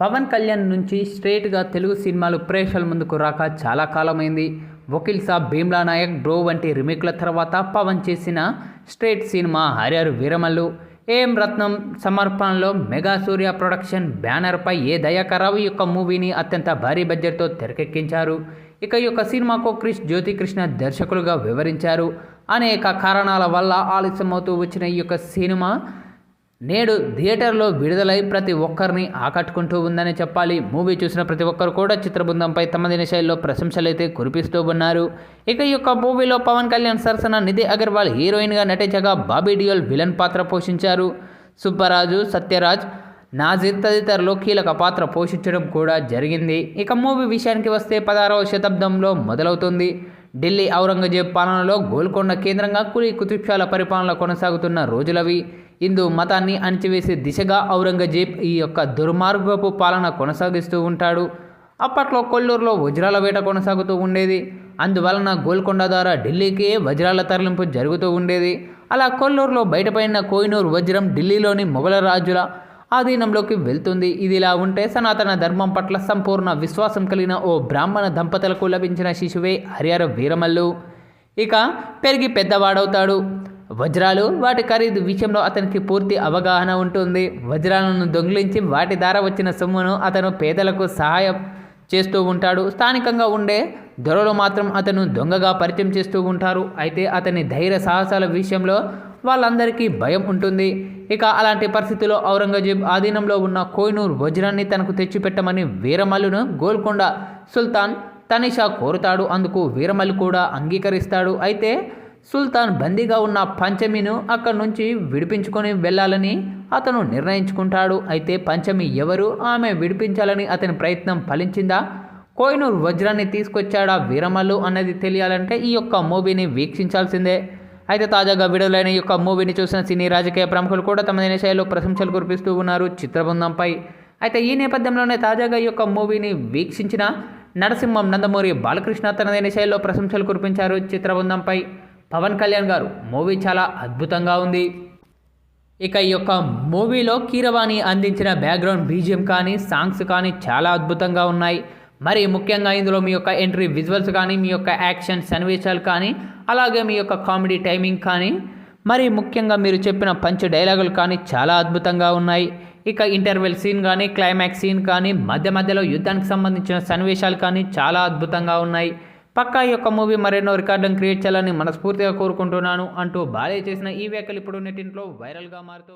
పవన్ కళ్యాణ్ నుంచి స్ట్రేట్గా తెలుగు సినిమాలు ప్రేక్షకుల ముందుకు రాక చాలా కాలమైంది. వకీల్ సాబ్ భీమ్లా నాయక్ డ్రో వంటి రిమేక్ల తర్వాత పవన్ చేసిన స్ట్రేట్ సినిమా హరిహర వీరమల్లు. ఏం రత్నం సమర్పణలో మెగా సూర్య ప్రొడక్షన్ బ్యానర్పై ఏ దయాకరావు యొక్క మూవీని అత్యంత భారీ బడ్జెట్తో తెరకెక్కించారు. ఇక ఈ యొక్క సినిమాకు క్రిష్ జ్యోతికృష్ణ దర్శకులుగా వివరించారు. అనేక కారణాల వల్ల ఆలస్యమవుతూ వచ్చిన ఈ యొక్క సినిమా నేడు థియేటర్లో విడుదలై ప్రతి ఒక్కరిని ఆకట్టుకుంటూ ఉందని చెప్పాలి. మూవీ చూసిన ప్రతి ఒక్కరు కూడా చిత్రబృందంపై తమదిన శైలిలో ప్రశంసలైతే కురిపిస్తూ ఉన్నారు. ఇక ఈ యొక్క మూవీలో పవన్ కళ్యాణ్ సరసన నిధి అగర్వాల్ హీరోయిన్గా నటించగా బాబీ డియోల్ విలన్ పాత్ర పోషించారు. సుబ్బరాజు సత్యరాజ్ నాజిర్ తదితరులు కీలక పాత్ర పోషించడం కూడా జరిగింది. ఇక మూవీ విషయానికి వస్తే పదహారవ శతాబ్దంలో మొదలవుతుంది. ఢిల్లీ ఔరంగజేబ్ పాలనలో గోల్కొండ కేంద్రంగా కులీ కుతుబ్షాల పరిపాలన కొనసాగుతున్న రోజులవి. హిందూ మతాన్ని అణిచివేసే దిశగా ఔరంగజేబ్ ఈ యొక్క దుర్మార్గపు పాలన కొనసాగిస్తూ ఉంటాడు. అప్పట్లో కొల్లూరులో వజ్రాల వేట కొనసాగుతూ ఉండేది. అందువలన గోల్కొండ ద్వారా ఢిల్లీకి వజ్రాల తరలింపు జరుగుతూ ఉండేది. అలా కొల్లూరులో బయటపడిన కోహినూర్ వజ్రం ఢిల్లీలోని మొఘల రాజుల ఆధీనంలోకి వెళ్తుంది. ఇది ఇలా ఉంటే సనాతన ధర్మం పట్ల సంపూర్ణ విశ్వాసం కలిగిన ఓ బ్రాహ్మణ దంపతులకు లభించిన శిశువే హరిహర వీరమల్లు. ఇక పెరిగి పెద్దవాడవుతాడు. వజ్రాలు వాటి ఖరీదు విషయంలో అతనికి పూర్తి అవగాహన ఉంటుంది. వజ్రాలను దొంగిలించి వాటి ద్వారా వచ్చిన సొమ్మును అతను పేదలకు సహాయం చేస్తూ ఉంటాడు. స్థానికంగా ఉండే దొరలు మాత్రం అతను దొంగగా పరిచయం చేస్తూ ఉంటారు. అయితే అతని ధైర్య సాహసాల విషయంలో వాళ్ళందరికీ భయం ఉంటుంది. ఇక అలాంటి పరిస్థితిలో ఔరంగజేబ్ ఆధీనంలో ఉన్న కోయినూర్ వజ్రాన్ని తనకు తెచ్చిపెట్టమని వీరమల్లును గోల్కొండ సుల్తాన్ తనిషా కోరుతాడు. అందుకు వీరమల్లు కూడా అంగీకరిస్తాడు. అయితే సుల్తాన్ బందీగా ఉన్న పంచమిను అక్కడి నుంచి విడిపించుకొని వెళ్ళాలని అతను నిర్ణయించుకుంటాడు. అయితే పంచమి ఎవరు? ఆమె విడిపించాలని అతని ప్రయత్నం ఫలించిందా? కోహినూర్ వజ్రాన్ని తీసుకొచ్చాడా వీరమల్లు అన్నది తెలియాలంటే ఈ యొక్క మూవీని వీక్షించాల్సిందే. అయితే తాజాగా విడుదలైన ఈ యొక్క మూవీని చూసిన సినీ రాజకీయ ప్రముఖులు కూడా తమ శైలిలో ప్రశంసలు కురిపిస్తూ ఉన్నారు చిత్రబృందంపై. అయితే ఈ నేపథ్యంలోనే తాజాగా ఈ యొక్క మూవీని వీక్షించిన నరసింహం నందమూరి బాలకృష్ణ తనదైన శైలిలో ప్రశంసలు కురిపించారు చిత్రబృందంపై. పవన్ కళ్యాణ్ గారు మూవీ చాలా అద్భుతంగా ఉంది. ఇక ఈ యొక్క మూవీలో కీరవాణి అందించిన బ్యాక్గ్రౌండ్ బీజిఎం కానీ సాంగ్స్ కానీ చాలా అద్భుతంగా ఉన్నాయి. మరి ముఖ్యంగా ఇందులో మీ యొక్క ఎంట్రీ విజువల్స్ కానీ మీ యొక్క యాక్షన్ సన్నివేశాలు కానీ అలాగే మీ యొక్క కామెడీ టైమింగ్ కానీ మరి ముఖ్యంగా మీరు చెప్పిన పంచ్ డైలాగులు కానీ చాలా అద్భుతంగా ఉన్నాయి. ఇక ఇంటర్వెల్ సీన్ కానీ క్లైమాక్స్ సీన్ కానీ మధ్య మధ్యలో యుద్ధానికి సంబంధించిన సన్నివేశాలు కానీ చాలా అద్భుతంగా ఉన్నాయి. పక్కా ఈ యొక్క మూవీ మరెన్నో రికార్డులను క్రియేట్ చేయాలని మనస్ఫూర్తిగా కోరుకుంటున్నాను అంటూ బాలయ్య చేసిన ఈ వ్యాఖ్యలు ఇప్పుడు నెట్టింట్లో వైరల్గా మారుతూ